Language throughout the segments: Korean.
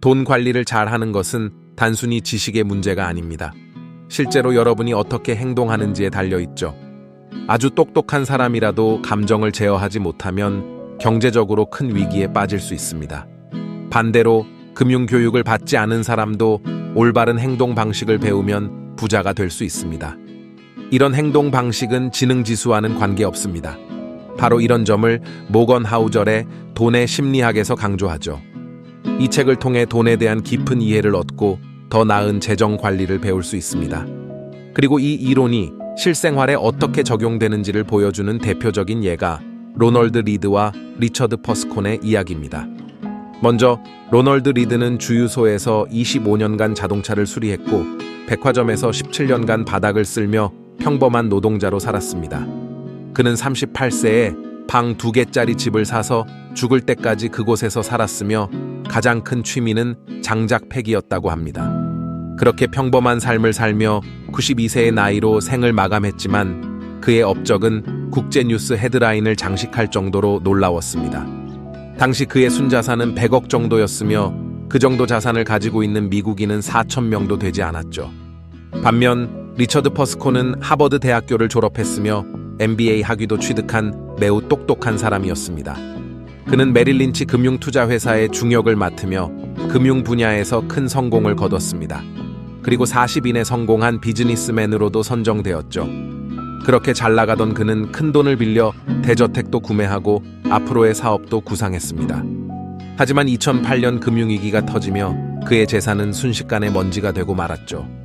돈 관리를 잘 하는 것은 단순히 지식의 문제가 아닙니다. 실제로 여러분이 어떻게 행동하는지에 달려 있죠. 아주 똑똑한 사람이라도 감정을 제어하지 못하면 경제적으로 큰 위기에 빠질 수 있습니다. 반대로 금융 교육을 받지 않은 사람도 올바른 행동 방식을 배우면 부자가 될 수 있습니다. 이런 행동 방식은 지능 지수와는 관계없습니다. 바로 이런 점을 모건 하우절의 돈의 심리학에서 강조하죠. 이 책을 통해 돈에 대한 깊은 이해를 얻고 더 나은 재정 관리를 배울 수 있습니다. 그리고 이 이론이 실생활에 어떻게 적용되는지를 보여주는 대표적인 예가 로널드 리드와 리처드 퍼스콘의 이야기입니다. 먼저 로널드 리드는 주유소에서 25년간 자동차를 수리했고 백화점에서 17년간 바닥을 쓸며 평범한 노동자로 살았습니다. 그는 38세에 방 두 개짜리 집을 사서 죽을 때까지 그곳에서 살았으며 가장 큰 취미는 장작 패기였다고 합니다. 그렇게 평범한 삶을 살며 92세의 나이로 생을 마감했지만 그의 업적은 국제뉴스 헤드라인을 장식할 정도로 놀라웠습니다. 당시 그의 순자산은 100억 정도였으며 그 정도 자산을 가지고 있는 미국인은 4천 명도 되지 않았죠. 반면 리처드 퍼스코는 하버드 대학교를 졸업했으며 MBA 학위도 취득한 매우 똑똑한 사람이었습니다. 그는 메릴린치 금융투자회사의 중역을 맡으며 금융 분야에서 큰 성공을 거뒀습니다. 그리고 40인에 성공한 비즈니스맨으로도 선정되었죠. 그렇게 잘 나가던 그는 큰 돈을 빌려 대저택도 구매하고 앞으로의 사업도 구상했습니다. 하지만 2008년 금융위기가 터지며 그의 재산은 순식간에 먼지가 되고 말았죠.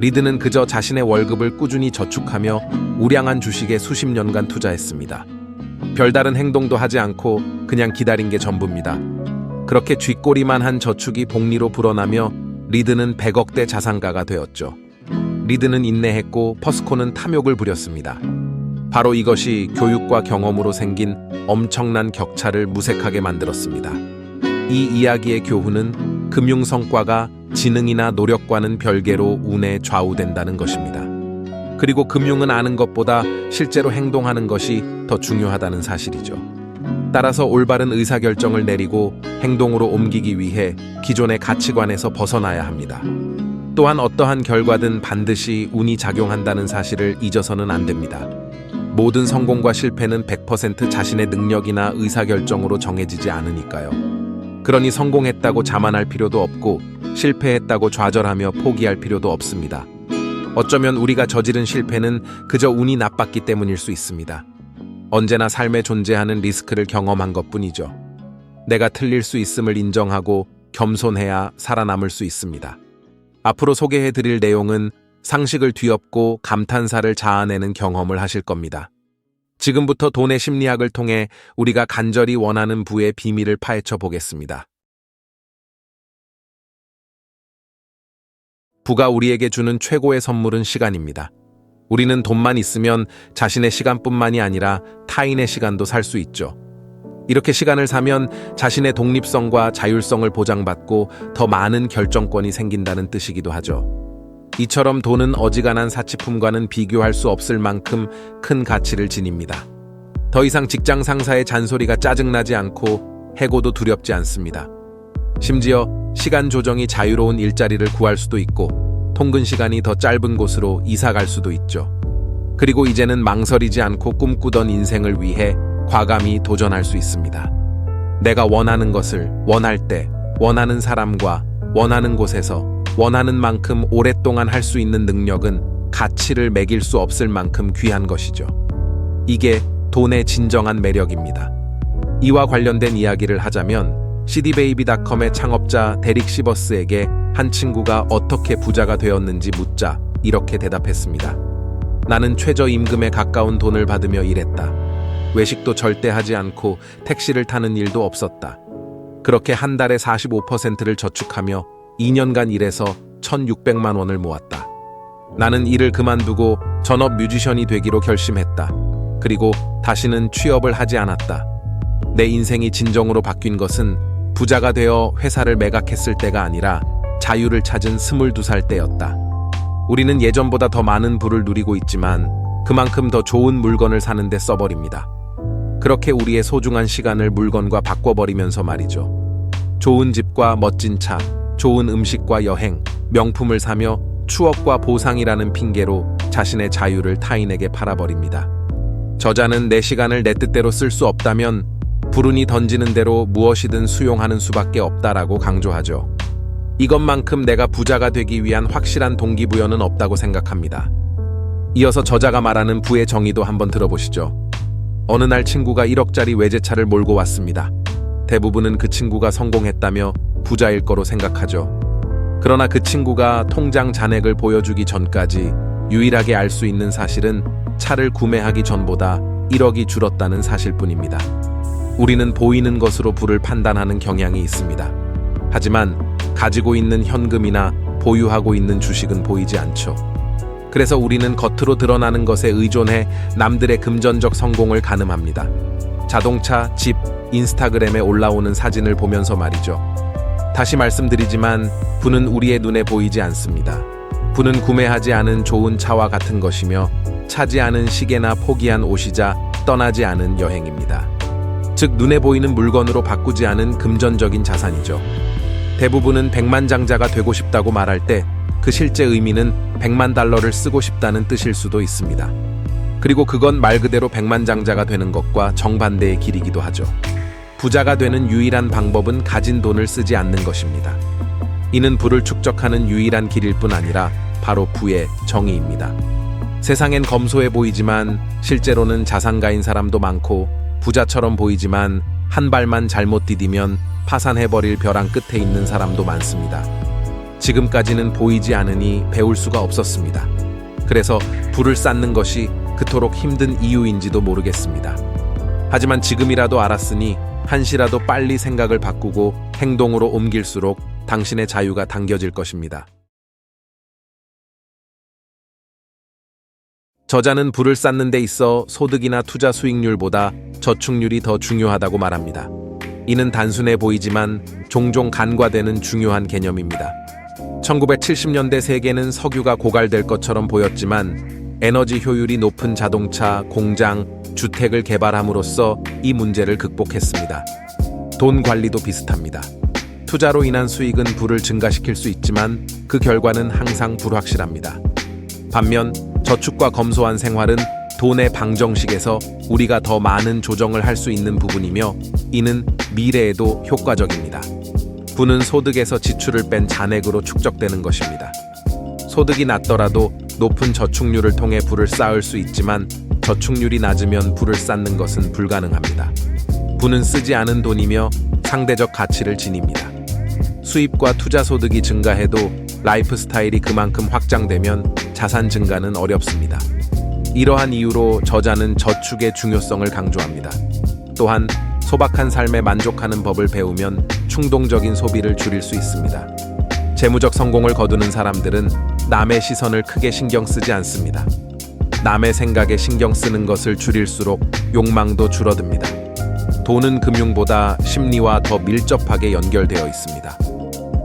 리드는 그저 자신의 월급을 꾸준히 저축하며 우량한 주식에 수십 년간 투자했습니다. 별다른 행동도 하지 않고 그냥 기다린 게 전부입니다. 그렇게 쥐꼬리만 한 저축이 복리로 불어나며 리드는 100억대 자산가가 되었죠. 리드는 인내했고 퍼스코는 탐욕을 부렸습니다. 바로 이것이 교육과 경험으로 생긴 엄청난 격차를 무색하게 만들었습니다. 이 이야기의 교훈은 금융 성과가 지능이나 노력과는 별개로 운에 좌우된다는 것입니다. 그리고 금융은 아는 것보다 실제로 행동하는 것이 더 중요하다는 사실이죠. 따라서 올바른 의사결정을 내리고 행동으로 옮기기 위해 기존의 가치관에서 벗어나야 합니다. 또한 어떠한 결과든 반드시 운이 작용한다는 사실을 잊어서는 안 됩니다. 모든 성공과 실패는 100% 자신의 능력이나 의사결정으로 정해지지 않으니까요. 그러니 성공했다고 자만할 필요도 없고 실패했다고 좌절하며 포기할 필요도 없습니다. 어쩌면 우리가 저지른 실패는 그저 운이 나빴기 때문일 수 있습니다. 언제나 삶에 존재하는 리스크를 경험한 것 뿐이죠. 내가 틀릴 수 있음을 인정하고 겸손해야 살아남을 수 있습니다. 앞으로 소개해 드릴 내용은 상식을 뒤엎고 감탄사를 자아내는 경험을 하실 겁니다. 지금부터 돈의 심리학을 통해 우리가 간절히 원하는 부의 비밀을 파헤쳐 보겠습니다. 부가 우리에게 주는 최고의 선물은 시간입니다. 우리는 돈만 있으면 자신의 시간뿐만이 아니라 타인의 시간도 살 수 있죠. 이렇게 시간을 사면 자신의 독립성과 자율성을 보장받고 더 많은 결정권이 생긴다는 뜻이기도 하죠. 이처럼 돈은 어지간한 사치품과는 비교할 수 없을 만큼 큰 가치를 지닙니다. 더 이상 직장 상사의 잔소리가 짜증나지 않고 해고도 두렵지 않습니다. 심지어 시간 조정이 자유로운 일자리를 구할 수도 있고 통근 시간이 더 짧은 곳으로 이사 갈 수도 있죠. 그리고 이제는 망설이지 않고 꿈꾸던 인생을 위해 과감히 도전할 수 있습니다. 내가 원하는 것을 원할 때, 원하는 사람과 원하는 곳에서 원하는 만큼 오랫동안 할 수 있는 능력은 가치를 매길 수 없을 만큼 귀한 것이죠. 이게 돈의 진정한 매력입니다. 이와 관련된 이야기를 하자면 cdbaby.com의 창업자 데릭 시버스에게 한 친구가 어떻게 부자가 되었는지 묻자 이렇게 대답했습니다. 나는 최저임금에 가까운 돈을 받으며 일했다. 외식도 절대 하지 않고 택시를 타는 일도 없었다. 그렇게 한 달에 45%를 저축하며 2년간 일해서 1,600만 원을 모았다. 나는 일을 그만두고 전업 뮤지션이 되기로 결심했다. 그리고 다시는 취업을 하지 않았다. 내 인생이 진정으로 바뀐 것은 부자가 되어 회사를 매각했을 때가 아니라 자유를 찾은 22살 때였다. 우리는 예전보다 더 많은 부를 누리고 있지만 그만큼 더 좋은 물건을 사는데 써버립니다. 그렇게 우리의 소중한 시간을 물건과 바꿔버리면서 말이죠. 좋은 집과 멋진 차, 좋은 음식과 여행, 명품을 사며 추억과 보상이라는 핑계로 자신의 자유를 타인에게 팔아버립니다. 저자는 내 시간을 내 뜻대로 쓸 수 없다면 불운이 던지는 대로 무엇이든 수용하는 수밖에 없다라고 강조하죠. 이것만큼 내가 부자가 되기 위한 확실한 동기부여는 없다고 생각합니다. 이어서 저자가 말하는 부의 정의도 한번 들어보시죠. 어느 날 친구가 1억짜리 외제차를 몰고 왔습니다. 대부분은 그 친구가 성공했다며 부자일 거로 생각하죠. 그러나 그 친구가 통장 잔액을 보여주기 전까지 유일하게 알 수 있는 사실은 차를 구매하기 전보다 1억이 줄었다는 사실뿐입니다. 우리는 보이는 것으로 부를 판단하는 경향이 있습니다. 하지만 가지고 있는 현금이나 보유하고 있는 주식은 보이지 않죠. 그래서 우리는 겉으로 드러나는 것에 의존해 남들의 금전적 성공을 가늠합니다. 자동차, 집, 인스타그램에 올라오는 사진을 보면서 말이죠. 다시 말씀드리지만 부는 우리의 눈에 보이지 않습니다. 부는 구매하지 않은 좋은 차와 같은 것이며 차지 않은 시계나 포기한 옷이자 떠나지 않은 여행입니다. 즉 눈에 보이는 물건으로 바꾸지 않은 금전적인 자산이죠. 대부분은 백만장자가 되고 싶다고 말할 때 그 실제 의미는 백만 달러를 쓰고 싶다는 뜻일 수도 있습니다. 그리고 그건 말 그대로 백만장자가 되는 것과 정반대의 길이기도 하죠. 부자가 되는 유일한 방법은 가진 돈을 쓰지 않는 것입니다. 이는 부를 축적하는 유일한 길일 뿐 아니라 바로 부의 정의입니다. 세상엔 검소해 보이지만 실제로는 자산가인 사람도 많고 부자처럼 보이지만 한 발만 잘못 디디면 파산해버릴 벼랑 끝에 있는 사람도 많습니다. 지금까지는 보이지 않으니 배울 수가 없었습니다. 그래서 불을 쌓는 것이 그토록 힘든 이유인지도 모르겠습니다. 하지만 지금이라도 알았으니 한시라도 빨리 생각을 바꾸고 행동으로 옮길수록 당신의 자유가 당겨질 것입니다. 저자는 불을 쌓는 데 있어 소득이나 투자 수익률보다 저축률이 더 중요하다고 말합니다. 이는 단순해 보이지만 종종 간과되는 중요한 개념입니다. 1970년대 세계는 석유가 고갈될 것처럼 보였지만 에너지 효율이 높은 자동차, 공장, 주택을 개발함으로써 이 문제를 극복했습니다. 돈 관리도 비슷합니다. 투자로 인한 수익은 부를 증가시킬 수 있지만 그 결과는 항상 불확실합니다. 반면 저축과 검소한 생활은 돈의 방정식에서 우리가 더 많은 조정을 할 수 있는 부분이며 이는 미래에도 효과적입니다. 부는 소득에서 지출을 뺀 잔액으로 축적되는 것입니다. 소득이 낮더라도 높은 저축률을 통해 부를 쌓을 수 있지만 저축률이 낮으면 부를 쌓는 것은 불가능합니다. 부는 쓰지 않은 돈이며 상대적 가치를 지닙니다. 수입과 투자 소득이 증가해도 라이프 스타일이 그만큼 확장되면 자산 증가는 어렵습니다. 이러한 이유로 저자는 저축의 중요성을 강조합니다. 또한 소박한 삶에 만족하는 법을 배우면 충동적인 소비를 줄일 수 있습니다. 재무적 성공을 거두는 사람들은 남의 시선을 크게 신경 쓰지 않습니다. 남의 생각에 신경 쓰는 것을 줄일수록 욕망도 줄어듭니다. 돈은 금융보다 심리와 더 밀접하게 연결되어 있습니다.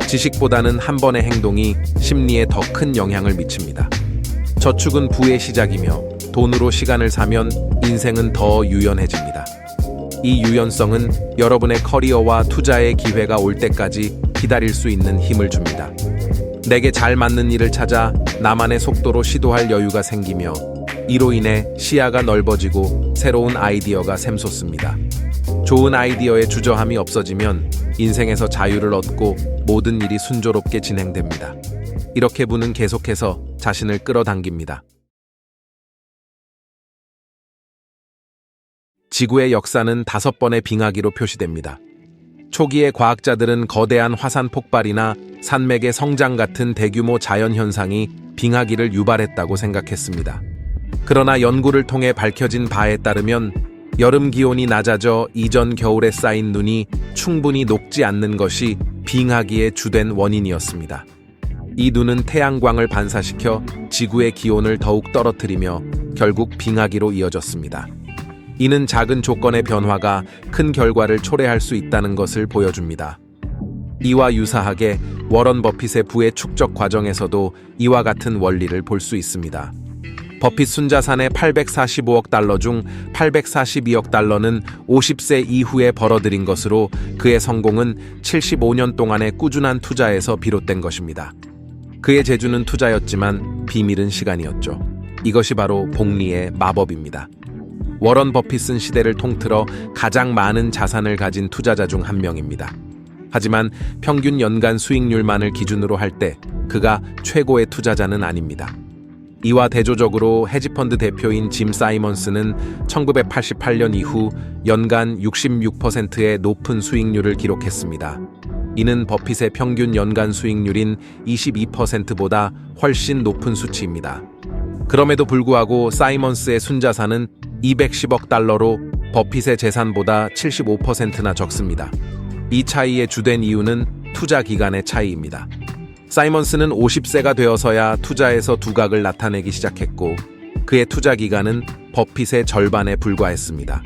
지식보다는 한 번의 행동이 심리에 더 큰 영향을 미칩니다. 저축은 부의 시작이며 돈으로 시간을 사면 인생은 더 유연해집니다. 이 유연성은 여러분의 커리어와 투자의 기회가 올 때까지 기다릴 수 있는 힘을 줍니다. 내게 잘 맞는 일을 찾아 나만의 속도로 시도할 여유가 생기며 이로 인해 시야가 넓어지고 새로운 아이디어가 샘솟습니다. 좋은 아이디어의 주저함이 없어지면 인생에서 자유를 얻고 모든 일이 순조롭게 진행됩니다. 이렇게 부는 계속해서 자신을 끌어당깁니다. 지구의 역사는 다섯 번의 빙하기로 표시됩니다. 초기의 과학자들은 거대한 화산 폭발이나 산맥의 성장 같은 대규모 자연현상이 빙하기를 유발했다고 생각했습니다. 그러나 연구를 통해 밝혀진 바에 따르면 여름 기온이 낮아져 이전 겨울에 쌓인 눈이 충분히 녹지 않는 것이 빙하기의 주된 원인이었습니다. 이 눈은 태양광을 반사시켜 지구의 기온을 더욱 떨어뜨리며 결국 빙하기로 이어졌습니다. 이는 작은 조건의 변화가 큰 결과를 초래할 수 있다는 것을 보여줍니다. 이와 유사하게 워런 버핏의 부의 축적 과정에서도 이와 같은 원리를 볼 수 있습니다. 버핏 순자산의 845억 달러 중 842억 달러는 50세 이후에 벌어들인 것으로 그의 성공은 75년 동안의 꾸준한 투자에서 비롯된 것입니다. 그의 재주는 투자였지만 비밀은 시간이었죠. 이것이 바로 복리의 마법입니다. 워런 버핏은 시대를 통틀어 가장 많은 자산을 가진 투자자 중 한 명입니다. 하지만 평균 연간 수익률만을 기준으로 할 때 그가 최고의 투자자는 아닙니다. 이와 대조적으로 헤지펀드 대표인 짐 사이먼스는 1988년 이후 연간 66%의 높은 수익률을 기록했습니다. 이는 버핏의 평균 연간 수익률인 22%보다 훨씬 높은 수치입니다. 그럼에도 불구하고 사이먼스의 순자산은 210억 달러로 버핏의 재산보다 75%나 적습니다. 이 차이의 주된 이유는 투자 기간의 차이입니다. 사이먼스는 50세가 되어서야 투자에서 두각을 나타내기 시작했고 그의 투자 기간은 버핏의 절반에 불과했습니다.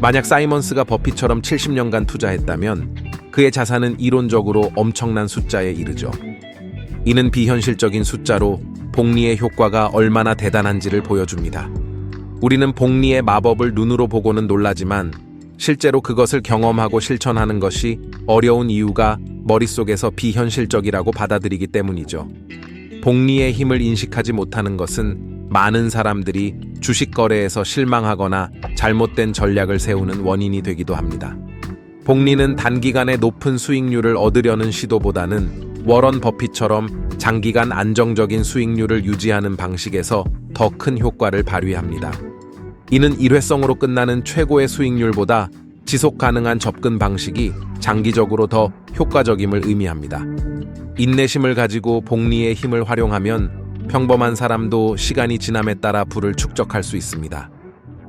만약 사이먼스가 버핏처럼 70년간 투자했다면 그의 자산은 이론적으로 엄청난 숫자에 이르죠. 이는 비현실적인 숫자로 복리의 효과가 얼마나 대단한지를 보여줍니다. 우리는 복리의 마법을 눈으로 보고는 놀라지만 실제로 그것을 경험하고 실천하는 것이 어려운 이유가 머릿속에서 비현실적이라고 받아들이기 때문이죠. 복리의 힘을 인식하지 못하는 것은 많은 사람들이 주식 거래에서 실망하거나 잘못된 전략을 세우는 원인이 되기도 합니다. 복리는 단기간에 높은 수익률을 얻으려는 시도보다는 워런 버핏처럼 장기간 안정적인 수익률을 유지하는 방식에서 더 큰 효과를 발휘합니다. 이는 일회성으로 끝나는 최고의 수익률보다 지속 가능한 접근 방식이 장기적으로 더 효과적임을 의미합니다. 인내심을 가지고 복리의 힘을 활용하면 평범한 사람도 시간이 지남에 따라 부를 축적할 수 있습니다.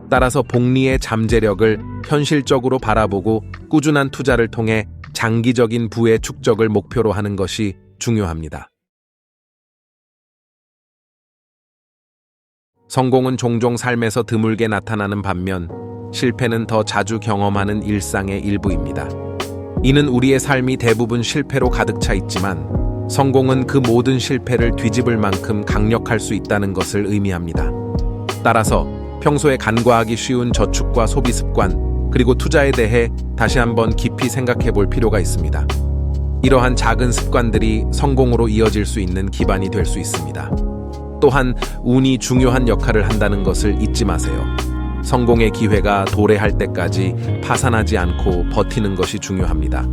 따라서 복리의 잠재력을 현실적으로 바라보고 꾸준한 투자를 통해 장기적인 부의 축적을 목표로 하는 것이 중요합니다. 성공은 종종 삶에서 드물게 나타나는 반면 실패는 더 자주 경험하는 일상의 일부입니다. 이는 우리의 삶이 대부분 실패로 가득 차 있지만 성공은 그 모든 실패를 뒤집을 만큼 강력할 수 있다는 것을 의미합니다. 따라서 평소에 간과하기 쉬운 저축과 소비 습관, 그리고 투자에 대해 다시 한번 깊이 생각해 볼 필요가 있습니다. 이러한 작은 습관들이 성공으로 이어질 수 있는 기반이 될 수 있습니다. 또한 운이 중요한 역할을 한다는 것을 잊지 마세요. 성공의 기회가 도래할 때까지 파산하지 않고 버티는 것이 중요합니다.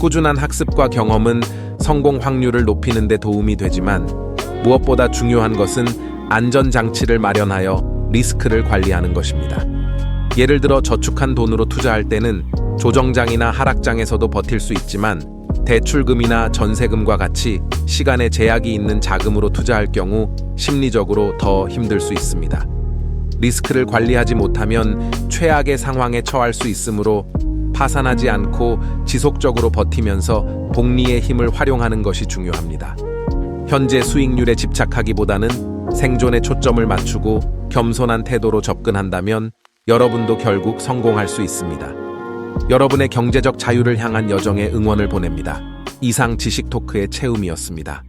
꾸준한 학습과 경험은 성공 확률을 높이는 데 도움이 되지만 무엇보다 중요한 것은 안전 장치를 마련하여 리스크를 관리하는 것입니다. 예를 들어 저축한 돈으로 투자할 때는 조정장이나 하락장에서도 버틸 수 있지만 대출금이나 전세금과 같이 시간에 제약이 있는 자금으로 투자할 경우 심리적으로 더 힘들 수 있습니다. 리스크를 관리하지 못하면 최악의 상황에 처할 수 있으므로 파산하지 않고 지속적으로 버티면서 복리의 힘을 활용하는 것이 중요합니다. 현재 수익률에 집착하기보다는 생존에 초점을 맞추고 겸손한 태도로 접근한다면 여러분도 결국 성공할 수 있습니다. 여러분의 경제적 자유를 향한 여정에 응원을 보냅니다. 이상 지식 토크의 채움이었습니다.